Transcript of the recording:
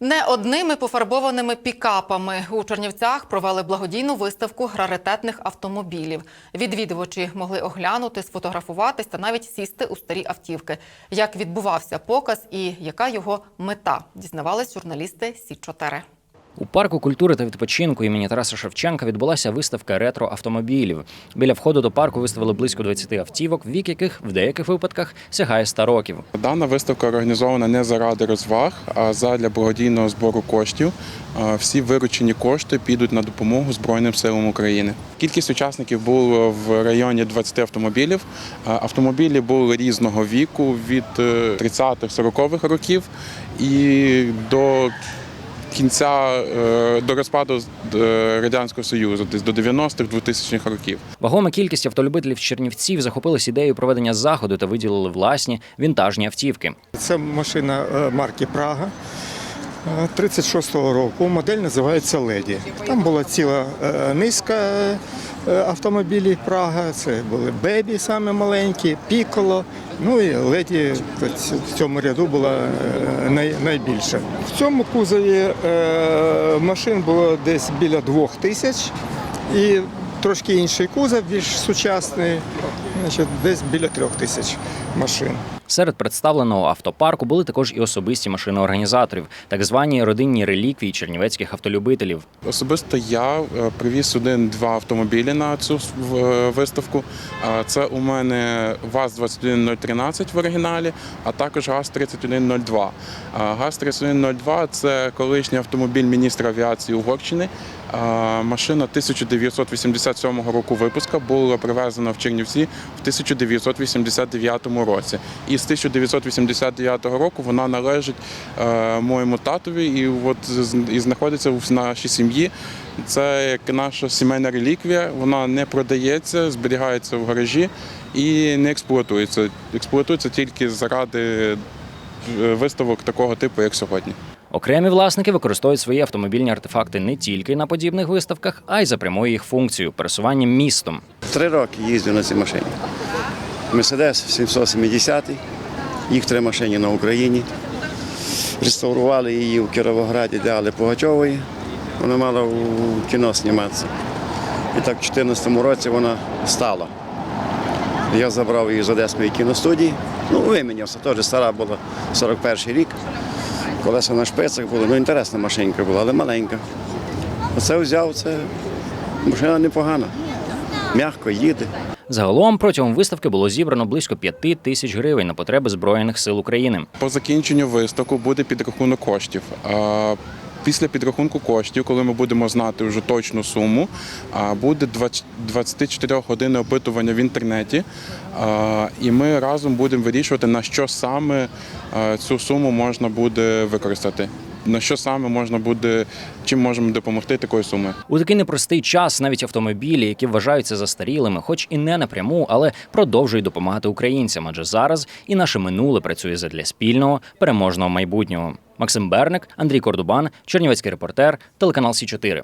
Не одними пофарбованими пікапами у Чернівцях провели благодійну виставку раритетних автомобілів. Відвідувачі могли оглянути, сфотографуватись та навіть сісти у старі автівки. Як відбувався показ і яка його мета, дізнавались журналісти Сі 4 У парку культури та відпочинку імені Тараса Шевченка відбулася виставка ретро автомобілів. Біля входу до парку виставили близько 20 автівок, вік яких в деяких випадках сягає 100 років. Дана виставка організована не заради розваг, а задля благодійного збору коштів. Всі виручені кошти підуть на допомогу Збройним силам України. Кількість учасників було в районі 20 автомобілів. Автомобілі були різного віку від 30-40-х років і до кінця е, до розпаду е, радянського союзу, десь до 90-х 2000-х років. Вагома кількість автолюбителів Чернівців захопились ідеєю проведення заходу та виділили власні вінтажні автівки. Це машина е, марки Прага. е, 36-го року модель називається Леді. Там була ціла низка автомобілів Прага. Це були Бебі, саме маленькі, Піколо. Ну і леді в цьому ряду була е, най, найбільша. В цьому кузові е, машин було десь біля двох тисяч і трошки інший кузов, більш сучасний, значить, десь біля трьох тисяч машин. Серед представленого автопарку були також і особисті машини організаторів, так звані родинні реліквії чернівецьких автолюбителів. Особисто я е, привіз один-два автомобілі на цю е, виставку. Це у мене ВАЗ-21013 в оригіналі, а також ГАЗ-3102. ГАЗ-3102 – це колишній автомобіль міністра авіації Угорщини. Машина 1987 року випуска була привезена в Чернівці в 1989 році. І з 1989 року вона належить е, моєму татові і от і знаходиться в нашій сім'ї. Це як наша сімейна реліквія. Вона не продається, зберігається в гаражі і не експлуатується. Експлуатується тільки заради е, виставок такого типу, як сьогодні. Окремі власники використовують свої автомобільні артефакти не тільки на подібних виставках, а й за прямою їх функцією пересуванням містом. Три роки їздив на цій машині. Мерседес 770, їх три машини на Україні. Реставрували її в Кіровограді для Алли Пугачової. Вона мала у кіно зніматися. І так в 2014 році вона стала. Я забрав її з Одеської кіностудії. Ну, вимінявся, теж стара була 41 рік. Колеса на шпицях були. Ну, інтересна машинка була, але маленька. Оце взяв, це машина непогана. М'яко їде. Загалом протягом виставки було зібрано близько 5 тисяч гривень на потреби збройних сил України. По закінченню виставку буде підрахунок коштів. Після підрахунку коштів, коли ми будемо знати вже точну суму, буде 24 години опитування в інтернеті, і ми разом будемо вирішувати, на що саме цю суму можна буде використати. На що саме можна буде, чим можемо допомогти такої суми. У такий непростий час навіть автомобілі, які вважаються застарілими, хоч і не напряму, але продовжують допомагати українцям, адже зараз і наше минуле працює задля спільного переможного майбутнього. Максим Берник, Андрій Кордубан, Чернівецький репортер, телеканал Сі 4